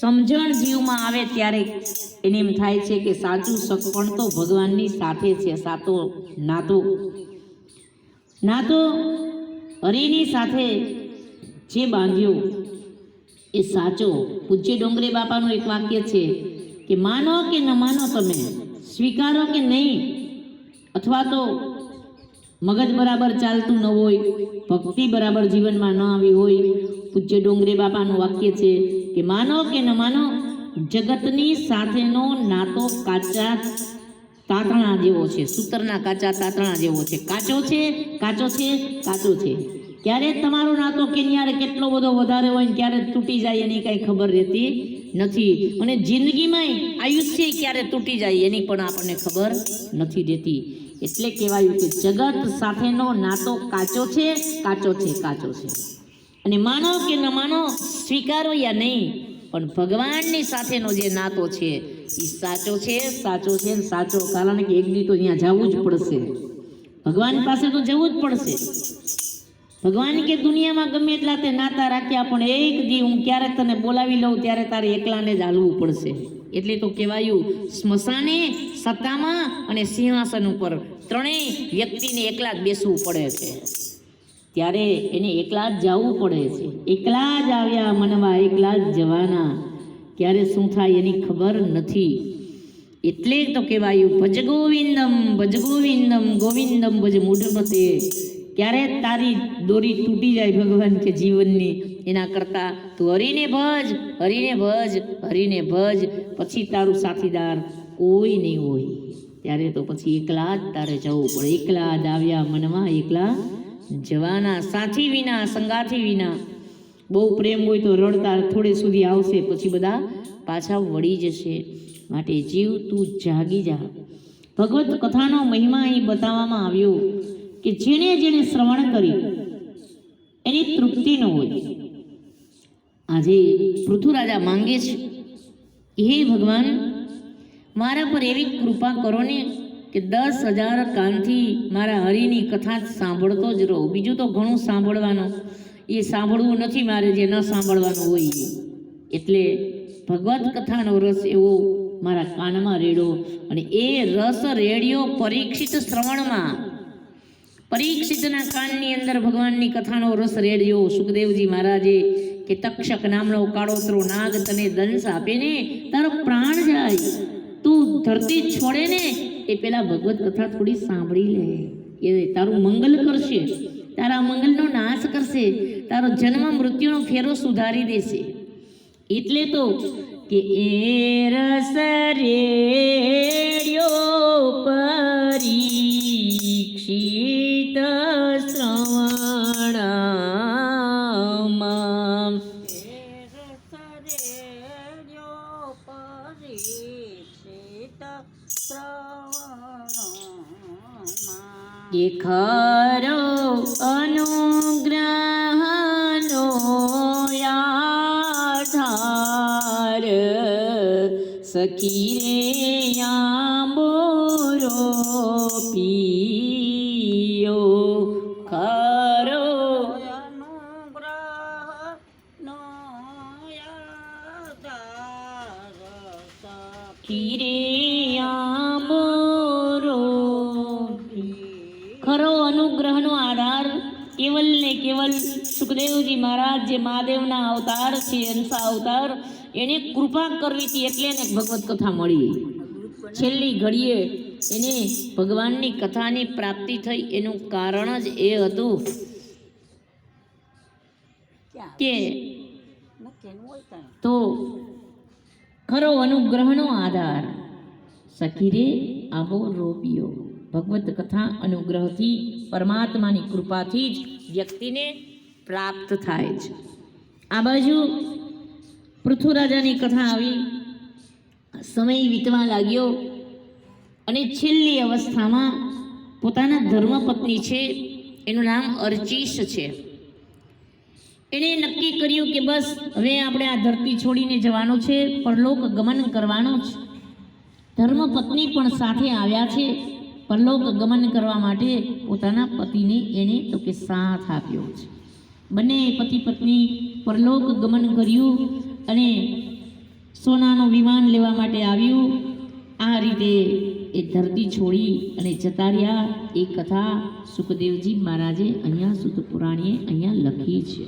સમજણ જીવમાં આવે ત્યારે એને એમ થાય છે કે સાચું સગપણ તો ભગવાનની સાથે છે, સાતો નાતો. નાતો હરિની સાથે જે બાંધ્યો એ સાચો. પૂજ્ય ડોંગરે બાપાનું એક વાક્ય છે કે માનો કે ન માનો તમે, સ્વીકારો કે નહીં, અથવા તો મગજ બરાબર ચાલતું ન હોય, ભક્તિ બરાબર જીવનમાં ન આવી હોય, પૂજ્ય ડોંગરે બાપાનું વાક્ય છે કે, માનો કે ન માનો, જગતની સાથેનો નાતો કાચા તાતણા જેવો છે, સૂતરના કાચા તાતણા જેવો છે. કાચો છે કાચો છે કાચો છે. ક્યારે તમારો નાતો કેન્યારે કેટલો બધો વધારે હોય ને ક્યારે તૂટી જાય એની કાંઈ ખબર રહેતી નથી. અને જિંદગીમાં આયુષ્ય ક્યારે તૂટી જાય એની પણ આપણને ખબર નથી રહેતી. એટલે કહેવાયું કે જગત સાથેનો નાતો કાચો છે કાચો છે કાચો છે. અને માનો કે ન માનો સ્વીકારો યા નહીં, પણ ભગવાનની સાથેનો જે નાતો છે, એ સાચો છે સાચો છે ને સાચો. કારણ કે એક દી તો ત્યાં જવું જ પડશે. ભગવાન પાસે તો જવું જ પડશે. ભગવાન કે દુનિયામાં ગમે એટલા તે નાતા રાખ્યા, પણ એક દી હું ક્યારે તને બોલાવી લઉં ત્યારે તારે એકલાને જ હાલવું પડશે. એટલે તો કહેવાયું, સ્મશાને, સત્તામાં અને સિંહાસન ઉપર ત્રણેય વ્યક્તિને એકલા જ બેસવું પડે છે. ત્યારે એને એકલા જ જવું પડે છે. એકલા જ આવ્યા મનમાં, એકલા જ જવાના. ક્યારે શું થાય એની ખબર નથી. એટલે તો કહેવાયું ભજ ગોવિંદમ ભજ ગોવિંદમ ગોવિંદમ ભજ મૂઢમતે ક્યારે તારી દોરી તૂટી જાય ભગવાન કે જીવનની? એના કરતાં તું હરીને ભજ હરીને ભજ હરીને ભજ. પછી તારું સાથીદાર કોઈ નહીં હોય. ત્યારે તો પછી એકલા જ તારે જવું પડે. એકલા જ આવ્યા મનમાં, એકલા જવાના. સાથી વિના, સંગાથી વિના. બહુ પ્રેમ હોય તો રડતા થોડે સુધી આવશે, પછી બધા પાછા વળી જશે. માટે જીવ તું જાગી જા. ભગવત કથાનો મહિમા અહીં બતાવવામાં આવ્યો. કે જેણે જેણે શ્રવણ કરી એની તૃપ્તિ ન હોય. આજે પૃથુરાજા માંગે છે હે ભગવાન, મારા પર એવી કૃપા કરો ને કે દસ હજાર કાનથી મારા હરિની કથા સાંભળતો જ રહો. બીજું તો ઘણું સાંભળવાનું. એ સાંભળવું નથી મારે જે ન સાંભળવાનું હોય એટલે ભગવત કથાનો રસ એવો મારા કાનમાં રેડો અને એ રસ રેડિયો પરીક્ષિત શ્રવણમાં. પરીક્ષિતના કાનની અંદર ભગવાનની કથાનો રસ રેડ્યો. સુખદેવજી મહારાજે કે તક્ષક નામનો કાળોતરો નાગ તને દંશ આપે ને, તારો પ્રાણ જાય. તું ધરતી છોડે ને, એ પેલા ભગવત કથા થોડી સાંભળી લે. એ તારું મંગલ કરશે. તારા મંગલનો નાશ કરશે. તારો જન્મ મૃત્યુનો ફેરો સુધારી દેશે. એટલે તો કે એ રસ રેડ્યો પરીક્ષિત કે ખરો અનુગ્રહનો આધાર સખી રે આંબોરો પીયો ખરો ખીરે આંબોરો કેવલ ને કેવલ સુખદેવજી મહારાજ જે મહાદેવના અવતાર છે અંશા અવતાર, એને કૃપા કરવી હતી એટલે એને ભગવત કથા મળી. છેલ્લી ઘડીએ એને ભગવાનની કથાની પ્રાપ્તિ થઈ. એનું કારણ જ એ હતું કે તો ખરો અનુગ્રહનો આધાર. સખીરે આવો રોપિયો. ભગવત કથા અનુગ્રહથી, પરમાત્માની કૃપાથી જ વ્યક્તિને પ્રાપ્ત થાય છે. આ બાજુ પૃથ્વીરાજાની કથા આવી. સમય વીતવા લાગ્યો અને છેલ્લી અવસ્થામાં પોતાના ધર્મપત્ની છે, એનું નામ અર્ચીશ છે. એણે નક્કી કર્યું કે બસ, હવે આપણે આ ધરતી છોડીને જવાનું છે, પરલોક ગમન કરવાનું છે ધર્મપત્ની પણ સાથે આવ્યા છે. પરલોક ગમન કરવા માટે પોતાના પતિને એણે તો કે સાથ આપ્યો છે. બંને પતિ પત્ની પરલોક ગમન કર્યું અને સોનાનું વિમાન લેવા માટે આવ્યું. આ રીતે એ ધરતી છોડી અને જતા રહ્યા. એ કથા સુખદેવજી મહારાજે અહીંયા સુત પુરાણીએ અહીંયા લખી છે.